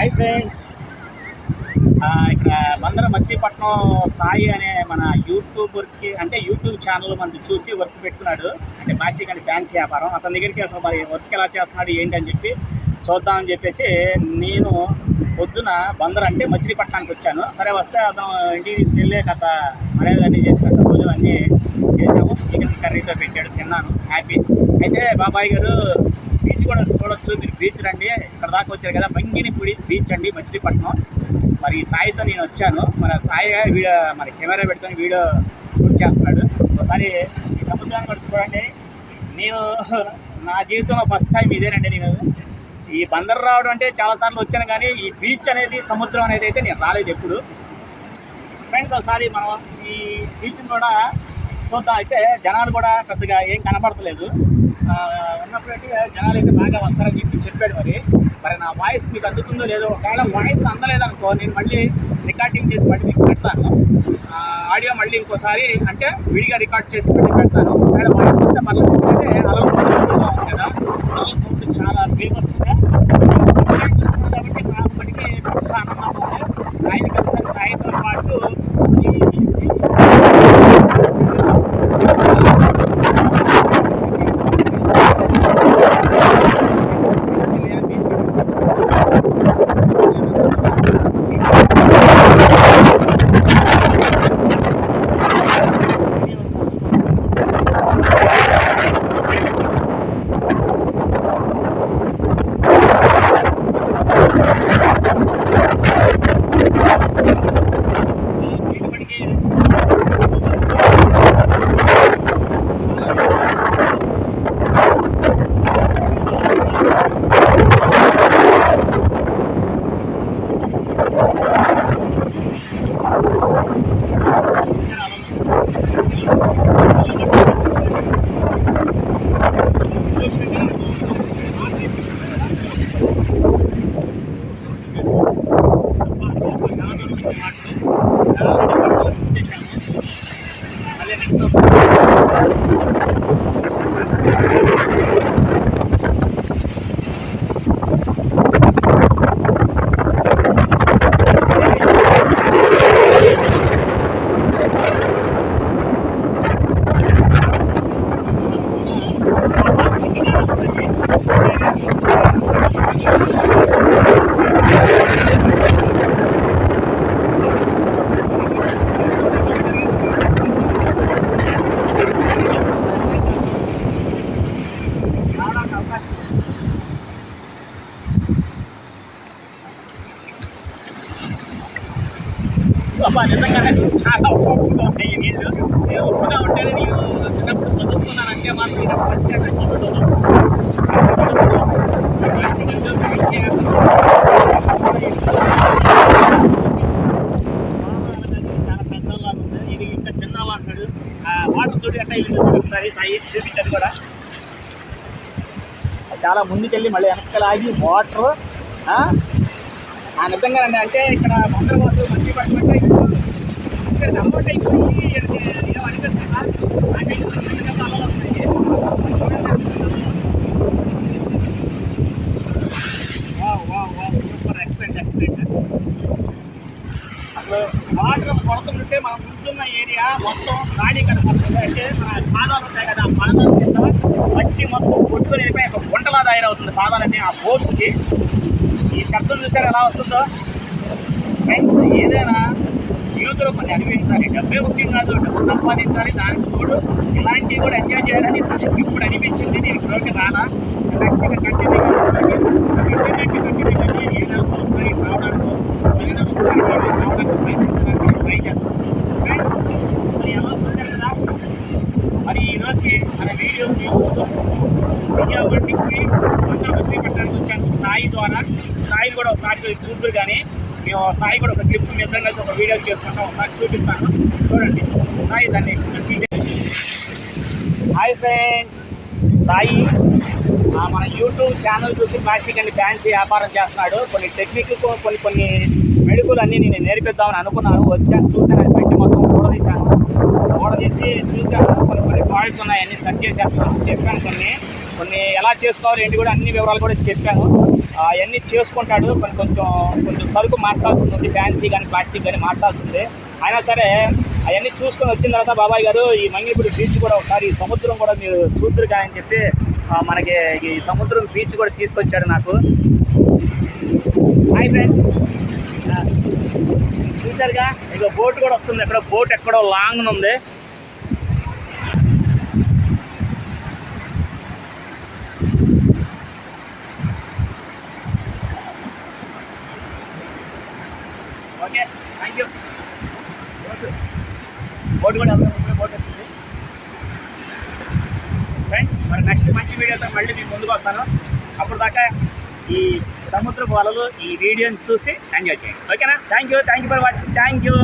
Hi friends ఇక్కడ బందర మచిలీపట్నం సాయి అనే మన యూట్యూబర్కి అంటే యూట్యూబ్ ఛానల్ మనది చూసి వర్క్ పెట్టుకున్నాడు. అంటే ప్లాస్టిక్ అండ్ ఫ్యాన్సీ వ్యాపారం. అతని దగ్గరికి అసలు మరి వర్క్ ఎలా చేస్తున్నాడు ఏంటి అని చెప్పి చూద్దామని చెప్పేసి నేను పొద్దున బందర్ అంటే మచిలీపట్నానికి వచ్చాను. సరే వస్తే అతను ఇంటికి తీసుకెళ్ళి కాస్త మర్యాదన్నీ చేసి కథ రోజులు అన్నీ చేసాము చికెన్ కర్రీతో పెట్టాడు తిన్నాను. హ్యాపీ అయితే బాబాయ్ గారు బీచ్ కూడా చూడొచ్చు. మీరు బీచ్ రండి. ఇక్కడ దాకా వచ్చారు కదా. బంగినిపూడి బీచ్ అండి మచిలీపట్నం. మరి సాయితో నేను వచ్చాను. మన సాయి వీడియో మరి కెమెరా పెట్టుకొని వీడియో షూట్ చేస్తున్నాడు. ఒకసారి సముద్రాన్ని కూడా చూడండి. నేను నా జీవితంలో ఫస్ట్ టైం ఇదేనండి నేను. ఈ బందర్ రావడం అంటే చాలాసార్లు వచ్చాను కానీ ఈ బీచ్ అనేది సముద్రం అనేది అయితే నేను రాలేదు ఎప్పుడు. ఫ్రెండ్స్ ఒకసారి మనం ఈ బీచ్ని కూడా చూద్దాం. అయితే జనాలు కూడా పెద్దగా ఏం కనపడతలేదు. ఆ, జనాలు అయితే బాగా వస్తారని చెప్పి చెప్పాడు మరి. మరి నా వాయిస్ మీకు అందుతుందో లేదో ఒకవేళ వాయిస్ అందలేదనుకో నేను మళ్ళీ రికార్డింగ్ చేసి మళ్ళీ మీకు పెడతాను. ఆడియో మళ్ళీ ఇంకోసారి అంటే విడిగా రికార్డ్ చేసి మళ్ళీ పెడతాను. ఒకవేళ వాయిస్ వస్తే మళ్ళీ ఎందుకంటే అలా కదా. అలా సౌండ్ చాలా బీభత్సంగా కాబట్టి నాకు మటుకి చాలా ఆనందంగా ఉంది. ఆయన కలిసి సాయంతో పాటు ఈ అబ్బా నిజంగానే చాలా ఉపయోగంగా ఉంటాయి ఈ నీళ్ళు నేను ఉప్పుగా ఉంటేనే నేను చిన్నప్పుడు చదువుకున్నాను మాత్రం చాలా ఇది ఇంకా ఆ వాటర్ తోటి అంటే ఒకసారి సాయి చూపించాడు కూడా చాలా ముందుకెళ్ళి మళ్ళీ వెనక్కి లాగి వాటర్ ఆ? నిజంగా అండి అంటే ఇక్కడ మందరవాసు మంచి పట్టుకుంటే వాటర్ కొడుతుంటే మనం కూర్చున్న ఏరియా మొత్తం ఖాళీ కనపడుతుంది అంటే మన పాదాలు ఉంటాయి కదా ఆ పాదాల కింద మట్టి మొత్తం కొట్టుకొని వెళ్ళిపోయి ఒక గుంటలా తయారవుతుంది పాదాలన్నీ ఆ ఫోర్స్కి ఈ శబ్దం చూసారు ఎలా వస్తుందో? ఫ్రెండ్స్ ఏదైనా జీవితంలో కొన్ని అనిపించాలి డబ్బే ముఖ్యం కాదు డబ్బు సంపాదించాలి. దానికి తోడు ఇలాంటివి కూడా ఎంజాయ్ చేయాలని ఫస్ట్ ఇప్పుడు అనిపించింది. నేను ఇప్పటివరకు రానా నెక్స్ట్ ఇక కంటిన్యూ కంటిన్యూ కంటిన్యూ కంటిన్యూ ఏదైనా ఒకసారి రావడానికి ఏదైనా ఒకసారి రావడానికి ప్రయత్నించడానికి ట్రై చేస్తాను. ఫ్రెండ్స్ మరి ఎలా ఉంది కదా మరి ఈ మన వీడియో విజయవాడ నుంచి అందరూ పెట్టడానికి వచ్చాను. సాయి ద్వారా స్థాయి కూడా ఒకసారి చూద్దరు కానీ మేము సాయి కూడా ఒక క్లిప్ మీ ఇద్దరం కలిసి ఒక వీడియో చేసుకుంటాం. ఒకసారి చూపిస్తాను. చూడండి. సాయి దాన్ని తీసే హాయ్ ఫ్రెండ్స్. సాయి మన యూట్యూబ్ ఛానల్ చూసి ప్లాస్టిక్ అండ్ ఫ్యాన్సీ వ్యాపారం చేస్తున్నాడు. కొన్ని టెక్నిక్ కొన్ని కొన్ని మెడికల్ అన్నీ నేను నేర్పిద్దామని అనుకున్నాను. వచ్చాను చూశాను అది పెట్టి మొత్తం ఊడదీశాను మూడదీసి చూశాను. కొన్ని కొన్ని పాయింట్స్ ఉన్నాయి అన్ని చేసేస్తాను చెప్పాను కొన్ని. కొన్ని ఎలా చేసుకోవాలి ఏంటి కూడా అన్ని వివరాలు కూడా చెప్పాను. అవన్నీ చేసుకుంటాడు. కొన్ని కొంచెం కొంచెం సరుకు మార్చాల్సింది ఉంది. ఫ్యాన్సీ కానీ ప్లాస్టిక్ కానీ మార్చాల్సిందే. అయినా సరే అవన్నీ చూసుకొని వచ్చిన తర్వాత బాబాయ్ గారు ఈ మంగిపూడి బీచ్ కూడా ఒకసారి ఈ సముద్రం కూడా మీరు చూద్దరు కానీ అని చెప్పి మనకి ఈ సముద్రం బీచ్ కూడా తీసుకొచ్చాడు నాకు. Hi friend. చూసారుగా ఇక బోట్ కూడా వస్తుంది. ఎక్కడ బోట్ ఎక్కడో లాంగ్ ఉంది. ఓకే థ్యాంక్ యూ బోట్ కూడా వెళ్తాం ఇప్పుడు ఫ్రెండ్స్ మరి నెక్స్ట్ మంచి వీడియోతో మళ్ళీ మీకు ముందుకు వస్తాను. అప్పుడు దాకా ఈ సముద్రపు వలలు ఈ వీడియోని చూసి ఎంజాయ్ చేయండి. ఓకేనా thank you thank you for watching thank you